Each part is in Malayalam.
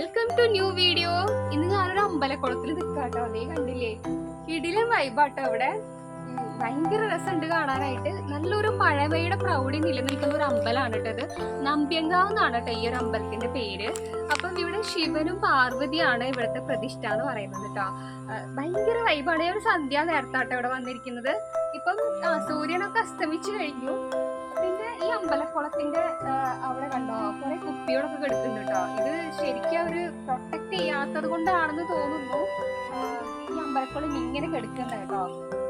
വെൽക്കം ടു ന്യൂ വീഡിയോ ഇന്ന് ഞാനൊരു അമ്പലക്കുളത്തിൽ നിൽക്കാട്ടോ അതേ കണ്ടില്ലേ? കിടിലൻ വൈബാട്ടോ അവിടെ. ഭയങ്കര രസമുണ്ട് കാണാനായിട്ട്. നല്ലൊരു പഴമയുടെ പ്രൗഢി നിലനിൽക്കുന്ന ഒരു അമ്പലമാണ് കേട്ടത് നമ്പ്യങ്കാവ് എന്നാണ് കേട്ടോ ഈ ഒരു അമ്പലത്തിന്റെ പേര്. അപ്പം ഇവിടെ ശിവനും പാർവതിയാണ് ഇവിടുത്തെ പ്രതിഷ്ഠ എന്ന് പറയുന്നത് കേട്ടോ. ഭയങ്കര വൈബാണ് ഒരു സന്ധ്യ നേരത്താട്ടോ ഇവിടെ വന്നിരിക്കുന്നത്. ഇപ്പം സൂര്യനൊക്കെ അസ്തമിച്ചു കഴിഞ്ഞു. അമ്പലക്കുളത്തിന്റെ അവിടെ കണ്ടോ? കുറെ കുപ്പികളൊക്കെ കിടക്കുന്നുണ്ട് ഇത് ശരിക്കും അവർ പ്രൊട്ടക്ട് ചെയ്യാത്തത് കൊണ്ടാണെന്ന് തോന്നുന്നു. ഈ അമ്പലക്കുളം ഇങ്ങനെ കിടക്കുന്നത് കേട്ടോ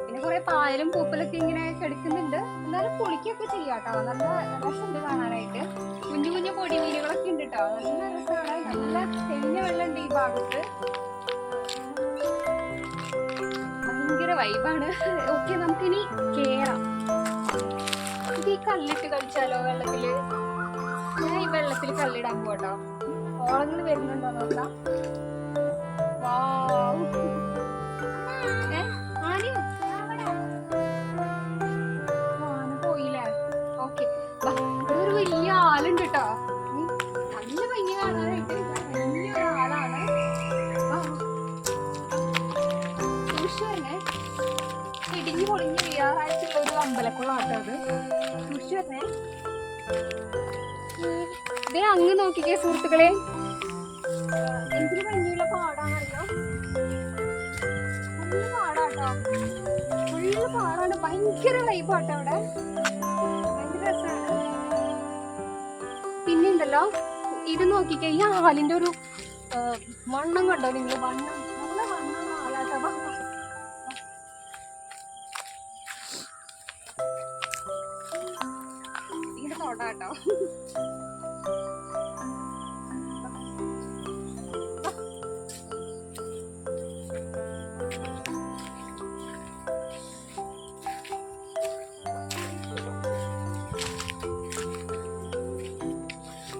പിന്നെ കുറെ പായലും പൂപ്പലൊക്കെ ഇങ്ങനെ കിടക്കുന്നുണ്ട്. എന്നാലും പൊളിക്കൊക്കെ ചെയ്യാം കേട്ടോ നല്ല രസമുണ്ട് കാണാനായിട്ട്. കുഞ്ഞു കുഞ്ഞു പൊടി മീനുകളൊക്കെ ഉണ്ട് കേട്ടോ നല്ല രസമാണ്. നല്ല തെളിഞ്ഞ വെള്ളമുണ്ട് ഈ ഭാഗത്ത്. ഭയങ്കര വൈബാണ് ഓക്കെ നമുക്കിനി കേറാം. ഈ കല്ലിട്ട് കളിച്ചാലോ വെള്ളത്തിൽ? ഞാൻ ഈ വെള്ളത്തിൽ കല്ലിടാൻ പോട്ടോ ഓളങ്ങൾ വരുന്നുണ്ടോ നോക്കാം. പോയില്ലേ? ഓക്കെ. ഒരു വലിയ ആളുണ്ട് കേട്ടോ. നല്ല ഭംഗി വീഴാറായിട്ടുള്ള ഒരു ദേ അങ്ങ് നോക്കിക്കേ സുഹൃത്തുക്കളെ. പാടാട്ടോ. ഭയങ്കര വൈബാട്ടോ അവിടെ. ഭയങ്കര ഇത് നോക്കിക്കേ ഈ ആലിന്റെ ഒരു വണ്ണം കണ്ടോ നിങ്ങൾ? വണ്ണം നല്ല വണ്ണം ആലാട്ടോ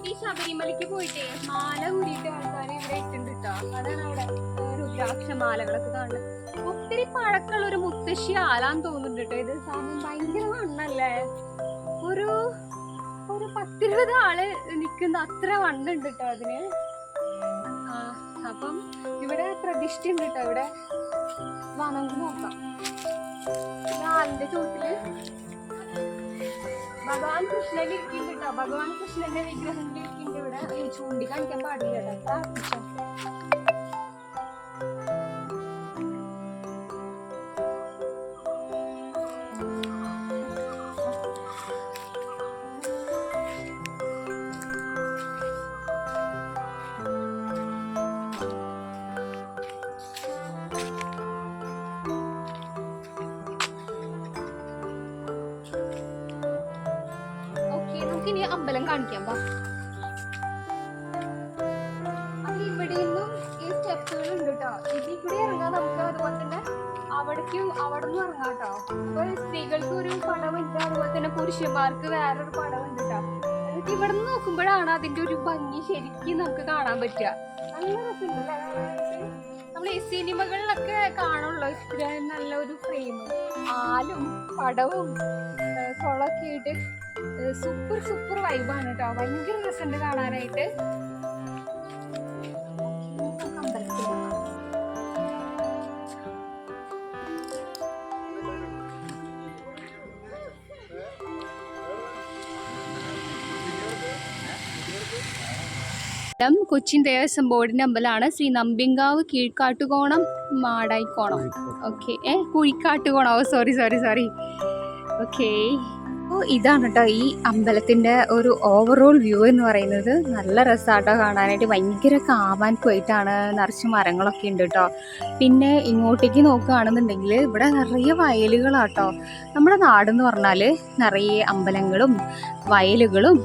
ഈ ശബരിമലയ്ക്ക് പോയിട്ടേ മാല കൂടിയിട്ട് ആൾക്കാർ ഇവിടെ ഇട്ടുണ്ട് കേട്ടോ അതാണ് അവിടെ രുദ്രാക്ഷ മാലകളൊക്കെ കാണുന്നത്. ഒത്തിരി പഴക്കമുള്ള ഒരു മുത്തശ്ശി ആലാന്ന് തോന്നുന്നുണ്ട് കേട്ടോ ഇത് സാധനം ഭയങ്കര മണ്ണല്ലേ? ഒരു ഒരു പത്തിരുപത് ആൾ നിൽക്കുന്ന അത്ര വണ്ണുണ്ട് കേട്ടോ അതിന് അപ്പം ഇവിടെ പ്രതിഷ്ഠ ഉണ്ട് കേട്ടോ ഇവിടെ? വാ നമുക്ക് നോക്കാം. ആളിന്റെ ചോട്ടിൽ. ഭഗവാൻ കൃഷ്ണൻ ഇരിക്കുന്നുണ്ട് കേട്ടോ ഭഗവാൻ കൃഷ്ണന്റെ വിഗ്രഹത്തിൽ ഇരിക്കുന്നുണ്ട് ഇവിടെ. ചൂണ്ടി കാണിക്കാൻ പാടില്ല കേട്ടോ പ്രാർത്ഥിച്ചോ നമുക്ക് ഇനി അമ്പലം കാണിക്കാം വാ അപ്പൊ ഇവിടെ നിന്നും ഈ ഉണ്ട് കേട്ടോ. ഇതിൽ കൂടി ഇറങ്ങാം നമുക്ക് അതുപോലെ തന്നെ അവിടേക്കും അവിടെ നിന്ന് ഇറങ്ങാം കേട്ടോ. അപ്പൊ സ്ത്രീകൾക്ക് ഒരു പടമുണ്ട് അതുപോലെ തന്നെ പുരുഷന്മാർക്ക് വേറൊരു പടവുണ്ട് കേട്ടോ. എന്നിട്ട് ഇവിടെ നിന്ന് നോക്കുമ്പോഴാണ് അതിന്റെ ഒരു ഭംഗി ശരിക്കും നമുക്ക് കാണാൻ പറ്റുക. നല്ല രസമുണ്ട് നമ്മൾ ഈ സിനിമകളിലൊക്കെ കാണുള്ളൂ ഇത്ര നല്ലൊരു ഫ്രെയിം ആലും പടവും കുളമൊക്കെ ആയിട്ട് സൂപ്പർ സൂപ്പർ വൈബാണ് കേട്ടോ ഭയങ്കര രസമുണ്ട് കാണാനായിട്ട്. സ്ഥലം കൊച്ചിൻ ദേവസ്വം ബോർഡിന്റെ അമ്പലമാണ്. ശ്രീ നമ്പിങ്കാവ് കീഴ്ക്കാട്ടുകോണം മാടായിക്കോണം ഓക്കെ ഏ Kuzhikkattukonam? Oh sorry sorry sorry okay അപ്പോൾ ഇതാണ് കേട്ടോ ഈ അമ്പലത്തിന്റെ ഒരു ഓവറോൾ വ്യൂ എന്ന് പറയുന്നത്. നല്ല രസമാട്ടോ കാണാനായിട്ട്. ഭയങ്കര കാമാൻക്കുമായിട്ടാണ് നിറച്ച് മരങ്ങളൊക്കെ ഉണ്ട് കേട്ടോ പിന്നെ ഇങ്ങോട്ടേക്ക് നോക്കുകയാണെന്നുണ്ടെങ്കിൽ ഇവിടെ നിറയെ വയലുകളാട്ടോ നമ്മുടെ നാടെന്ന് പറഞ്ഞാൽ നിറയെ അമ്പലങ്ങളും വയലുകളും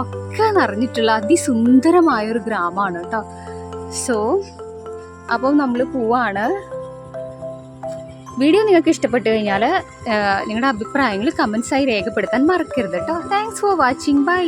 ഒക്കെ നിറഞ്ഞിട്ടുള്ള അതിസുന്ദരമായൊരു ഗ്രാമമാണ് കേട്ടോ. സോ അപ്പം നമ്മൾ പോവാണ്. വീഡിയോ നിങ്ങൾക്ക് ഇഷ്ടപ്പെട്ടു കഴിഞ്ഞാൽ നിങ്ങളുടെ അഭിപ്രായങ്ങൾ കമൻസായി രേഖപ്പെടുത്താൻ മറക്കരുത് കേട്ടോ. Thanks for watching bye